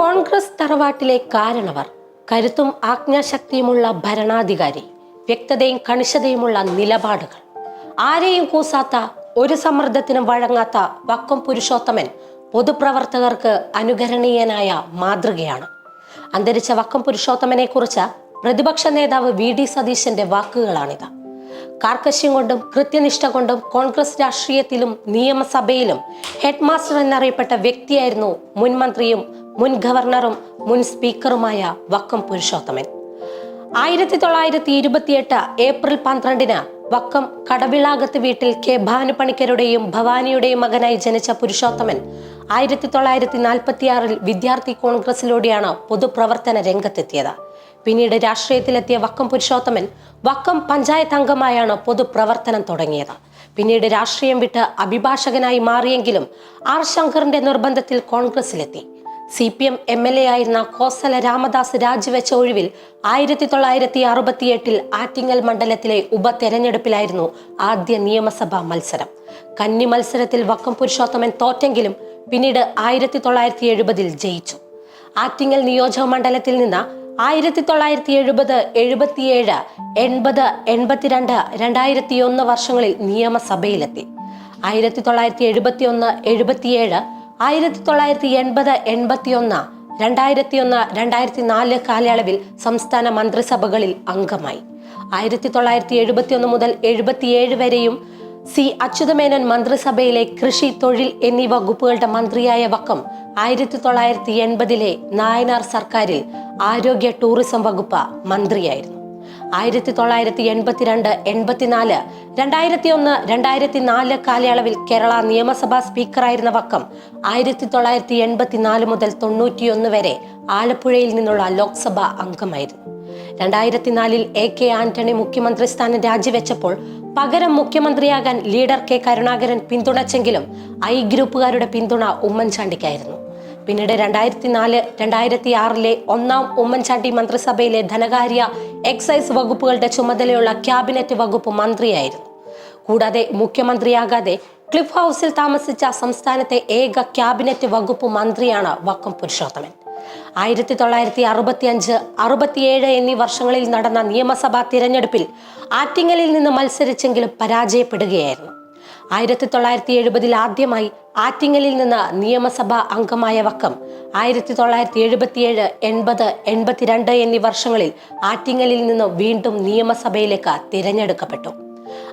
കോൺഗ്രസ് തറവാട്ടിലെ കാരണവർ കരുത്തും ആജ്ഞാശക്തിയുമുള്ള ഭരണാധികാരി വ്യക്തതയും കണിശതയുമുള്ള നിലപാടുകൾ. ആരെയും കൂസാത്ത ഒരു സമ്മർദ്ദത്തിനും വഴങ്ങാത്ത വക്കം പുരുഷോത്തമൻ പൊതുപ്രവർത്തകർക്ക് അനുകരണീയനായ മാതൃകയാണ്. അന്തരിച്ച വക്കം പുരുഷോത്തമനെ കുറിച്ച് പ്രതിപക്ഷ നേതാവ് വി. ഡി. സതീശന്റെ വാക്കുകളാണിത്. കാർക്കശ്യം കൊണ്ടും കൃത്യനിഷ്ഠ കൊണ്ടും കോൺഗ്രസ് രാഷ്ട്രീയത്തിലും നിയമസഭയിലും ഹെഡ്മാസ്റ്റർ എന്നറിയപ്പെട്ട വ്യക്തിയായിരുന്നു മുൻ മന്ത്രിയും മുൻ ഗവർണറും മുൻ സ്പീക്കറുമായ വക്കം പുരുഷോത്തമൻ. ആയിരത്തി തൊള്ളായിരത്തി ഇരുപത്തിയെട്ട് ഏപ്രിൽ പന്ത്രണ്ടിന് വക്കം കടവിളാകത്ത് വീട്ടിൽ കെ ഭാനുപണിക്കരുടെയും ഭവാനിയുടെയും മകനായി ജനിച്ച പുരുഷോത്തമൻ ആയിരത്തി തൊള്ളായിരത്തി നാൽപ്പത്തിയാറിൽ വിദ്യാർത്ഥി കോൺഗ്രസിലൂടെയാണ് പൊതുപ്രവർത്തന രംഗത്തെത്തിയത്. പിന്നീട് രാഷ്ട്രീയത്തിലെത്തിയ വക്കം പുരുഷോത്തമൻ വക്കം പഞ്ചായത്ത് അംഗമായാണ് പൊതുപ്രവർത്തനം തുടങ്ങിയത്. പിന്നീട് രാഷ്ട്രീയം വിട്ട് അഭിഭാഷകനായി മാറിയെങ്കിലും ആർ ശങ്കറിന്റെ നിർബന്ധത്തിൽ കോൺഗ്രസിലെത്തി. C P M M L A ആയിരുന്ന കോസല രാമദാസ് രാജിവെച്ച ഒഴിവിൽ ആയിരത്തി തൊള്ളായിരത്തി അറുപത്തിയെട്ടിൽ ആറ്റിങ്ങൽ മണ്ഡലത്തിലെ ഉപതെരഞ്ഞെടുപ്പിലായിരുന്നു ആദ്യ നിയമസഭാ മത്സരം. കന്നി മത്സരത്തിൽ വക്കം പുരുഷോത്തമൻ തോറ്റെങ്കിലും പിന്നീട് ആയിരത്തി തൊള്ളായിരത്തി എഴുപതിൽ ജയിച്ചു. ആറ്റിങ്ങൽ നിയോജക മണ്ഡലത്തിൽ നിന്ന് ആയിരത്തി തൊള്ളായിരത്തി എഴുപത് എഴുപത്തിയേഴ് എൺപത് എൺപത്തിരണ്ട് രണ്ടായിരത്തി ഒന്ന് വർഷങ്ങളിൽ നിയമസഭയിലെത്തി. ആയിരത്തി തൊള്ളായിരത്തി എഴുപത്തി ഒന്ന് എഴുപത്തിയേഴ് ആയിരത്തി തൊള്ളായിരത്തി എൺപത് എൺപത്തി ഒന്ന് രണ്ടായിരത്തി ഒന്ന് രണ്ടായിരത്തി നാല് കാലയളവിൽ സംസ്ഥാന മന്ത്രിസഭകളിൽ അംഗമായി. ആയിരത്തി തൊള്ളായിരത്തി എഴുപത്തി ഒന്ന് മുതൽ എഴുപത്തിയേഴ് വരെയും സി അച്യുതമേനോൻ മന്ത്രിസഭയിലെ കൃഷി തൊഴിൽ എന്നീ വകുപ്പുകളുടെ മന്ത്രിയായ വക്കം ആയിരത്തി തൊള്ളായിരത്തി എൺപതിലെ നായനാർ സർക്കാരിൽ ആരോഗ്യ ടൂറിസം വകുപ്പ് മന്ത്രിയായിരുന്നു. ആയിരത്തി തൊള്ളായിരത്തി എൺപത്തിരണ്ട് എൺപത്തിനാല്. രണ്ടായിരത്തി ഒന്ന് രണ്ടായിരത്തി നാല് കാലയളവിൽ കേരള നിയമസഭാ സ്പീക്കറായിരുന്ന വക്കം ആയിരത്തി തൊള്ളായിരത്തി എൺപത്തിനാല് മുതൽ തൊണ്ണൂറ്റിയൊന്ന് വരെ ആലപ്പുഴയിൽ നിന്നുള്ള ലോക്സഭാ അംഗമായിരുന്നു. രണ്ടായിരത്തി നാലിൽ എ കെ ആന്റണി മുഖ്യമന്ത്രി സ്ഥാനം രാജിവെച്ചപ്പോൾ പകരം മുഖ്യമന്ത്രിയാകാൻ ലീഡർ കെ കരുണാകരൻ പിന്തുണച്ചെങ്കിലും ഐ ഗ്രൂപ്പുകാരുടെ പിന്തുണ ഉമ്മൻചാണ്ടിക്കായിരുന്നു. പിന്നീട് രണ്ടായിരത്തി നാല് രണ്ടായിരത്തി ആറിലെ ഒന്നാം ഉമ്മൻചാണ്ടി മന്ത്രിസഭയിലെ ധനകാര്യ എക്സൈസ് വകുപ്പുകളുടെ ചുമതലയുള്ള ക്യാബിനറ്റ് വകുപ്പ് മന്ത്രിയായിരുന്നു. കൂടാതെ മുഖ്യമന്ത്രിയാകാതെ ക്ലിഫ് ഹൗസിൽ താമസിച്ച സംസ്ഥാനത്തെ ഏക ക്യാബിനറ്റ് വകുപ്പ് മന്ത്രിയാണ് വക്കം പുരുഷോത്തമൻ. ആയിരത്തി തൊള്ളായിരത്തി അറുപത്തി അഞ്ച് അറുപത്തിയേഴ് എന്നീ വർഷങ്ങളിൽ നടന്ന നിയമസഭാ തിരഞ്ഞെടുപ്പിൽ ആറ്റിങ്ങലിൽ നിന്ന് മത്സരിച്ചെങ്കിലും പരാജയപ്പെടുകയായിരുന്നു. ആയിരത്തി തൊള്ളായിരത്തി എഴുപതിൽ ആദ്യമായി ആറ്റിങ്ങലിൽ നിന്ന് നിയമസഭാ അംഗമായ വക്കം ആയിരത്തി തൊള്ളായിരത്തി എഴുപത്തിയേഴ് എൺപത് എൺപത്തിരണ്ട് എന്നീ വർഷങ്ങളിൽ ആറ്റിങ്ങലിൽ നിന്ന് വീണ്ടും നിയമസഭയിലേക്ക് തിരഞ്ഞെടുക്കപ്പെട്ടു.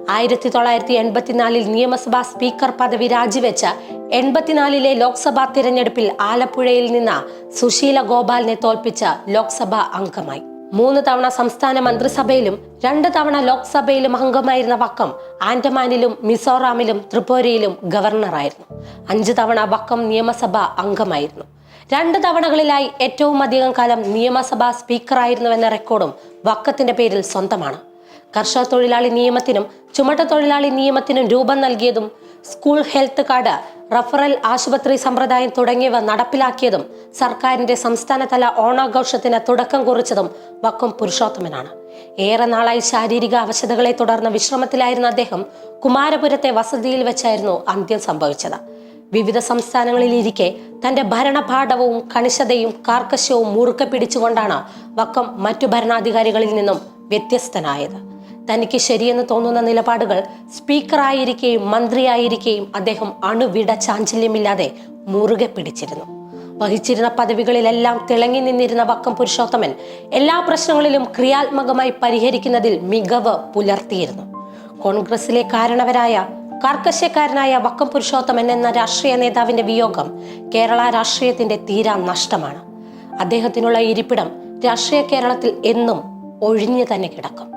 ആയിരത്തി തൊള്ളായിരത്തി എൺപത്തിനാലിൽ നിയമസഭാ സ്പീക്കർ പദവി രാജിവെച്ച എൺപത്തിനാലിലെ ലോക്സഭാ തിരഞ്ഞെടുപ്പിൽ ആലപ്പുഴയിൽ നിന്ന് സുശീല ഗോപാലിനെ തോൽപ്പിച്ച ലോക്സഭാ അംഗമായി. മൂന്ന് തവണ സംസ്ഥാന മന്ത്രിസഭയിലും രണ്ട് തവണ ലോക്സഭയിലും അംഗമായിരുന്ന വക്കം ആൻഡമാനിലും മിസോറാമിലും ത്രിപുരയിലും ഗവർണറായിരുന്നു. അഞ്ച് തവണ വക്കം നിയമസഭ അംഗമായിരുന്നു. രണ്ട് തവണകളിലായി ഏറ്റവും അധികം കാലം നിയമസഭാ സ്പീക്കറായിരുന്നുവെന്ന റെക്കോർഡും വക്കത്തിന്റെ പേരിൽ സ്വന്തമാണ്. കർഷക തൊഴിലാളി നിയമത്തിനും ചുമട്ട തൊഴിലാളി നിയമത്തിനും രൂപം നൽകിയതും സ്കൂൾ ഹെൽത്ത് കാർഡ് റഫറൽ ആശുപത്രി സമ്പ്രദായം തുടങ്ങിയവ നടപ്പിലാക്കിയതും സർക്കാരിന്റെ സംസ്ഥാനതല ഓണാഘോഷത്തിന് തുടക്കം കുറിച്ചതും വക്കം പുരുഷോത്തമനാണ്. ഏറെ നാളായി ശാരീരിക അവശതകളെ തുടർന്ന് വിശ്രമത്തിലായിരുന്ന അദ്ദേഹം കുമാരപുരത്തെ വസതിയിൽ വെച്ചായിരുന്നു അന്ത്യം സംഭവിച്ചത്. വിവിധ സംസ്ഥാനങ്ങളിൽ ഇരിക്കെ തന്റെ ഭരണപാഠവും കണിശതയും കാർക്കശ്യവും മുറുക്കെ പിടിച്ചുകൊണ്ടാണ് വക്കം മറ്റു ഭരണാധികാരികളിൽ നിന്നും വ്യത്യസ്തനായത്. തനിക്ക് ശരിയെന്ന് തോന്നുന്ന നിലപാടുകൾ സ്പീക്കറായിരിക്കെയും മന്ത്രിയായിരിക്കെയും അദ്ദേഹം അണുവിട ചാഞ്ചല്യമില്ലാതെ മുറുകെ പിടിച്ചിരുന്നു. വഹിച്ചിരുന്ന പദവികളിലെല്ലാം തിളങ്ങി നിന്നിരുന്ന വക്കം പുരുഷോത്തമൻ എല്ലാ പ്രശ്നങ്ങളിലും ക്രിയാത്മകമായി പരിഹരിക്കുന്നതിൽ മികവ് പുലർത്തിയിരുന്നു. കോൺഗ്രസിലെ കാരണവരായ കാർക്കശ്യക്കാരനായ വക്കം പുരുഷോത്തമൻ എന്ന രാഷ്ട്രീയ നേതാവിന്റെ വിയോഗം കേരള രാഷ്ട്രീയത്തിന്റെ തീരാ നഷ്ടമാണ്. അദ്ദേഹത്തിനുള്ള ഇരിപ്പിടം രാഷ്ട്രീയ കേരളത്തിൽ എന്നും ഒഴിഞ്ഞു തന്നെ കിടക്കും.